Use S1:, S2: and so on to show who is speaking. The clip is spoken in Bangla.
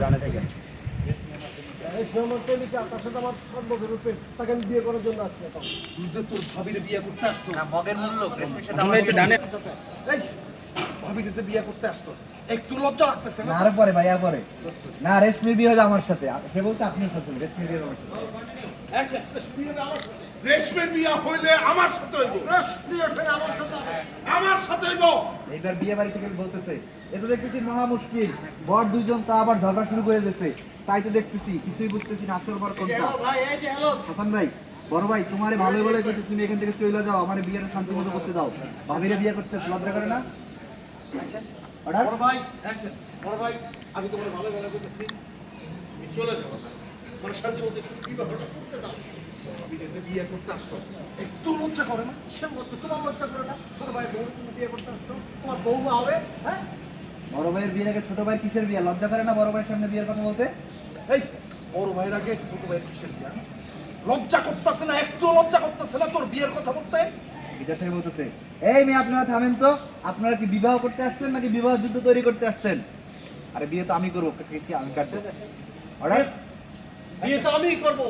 S1: ডানে থেকে।
S2: না
S3: রেশমি বিয়ে হবে আমার সাথে। সে বলছে আপনার সাথে। রেশমি বিয়ে আমার সাথে।
S4: রেশমের বিয়ে হইলে আমার সাথে হইব। আমার সাথে হইব।
S3: এইবার বিয়ে বাড়ি থেকে বলতেছে এ তো দেখতেছি মহা মুশকিল বর দুইজন তা আবার ঝগড়া শুরু করে দিয়েছে। তাই তো দেখতেছি কিছুই বুঝতেছি না আসল বর কোনটা? হাসান ভাই বড় ভাই তোমার ভালো বলে কইতেছি তুমি এখান থেকে চলে যাও আমার বিয়েটা শান্তি মতো করতে দাও। ভাবিরে বিয়ে করতে লজ্জা করে না? অর্ডার?
S4: বড় ভাই অ্যাকশন বড় ভাই আমি তোমার ভালো ভালো করতেছি চলে যাও। মানে শান্তি মতো একটু বিবাহটা করতে দাও। ভাবিরে বিয়ে করতে আসতো। একটু লজ্জা করে না?
S5: সে মতো তোমার লজ্জা করে না? ছোট ভাই বউ তুমি বিয়ে করতে আসছো? তোমার বৌমা হবে হ্যাঁ?
S3: বড় ভাইয়ের বিয়ের আগে ছোট ভাই কিসের বিয়ে? লজ্জা করে না বড় ভাইয়ের সামনে বিয়ের কথা বলতে?
S4: এই বড় ভাইয়ের আগে ছোট ভাইয়ের কিসের বিয়ে? লজ্জা করতেছে না? একটু লজ্জা করতেছে না তোর বিয়ের কথা বলতে?
S3: বিদেশ থেকে বলতেছে এই মেয়ে আপনারা থামেন তো। আপনারা কি বিবাহ করতে আসছেন নাকি বিবাহ যুদ্ধ তৈরি করতে আসছেন? আরে বিয়ে তো আমি করব কেছি আমি কাটবো। অর্ডার
S5: বিয়ে তো আমিই করব।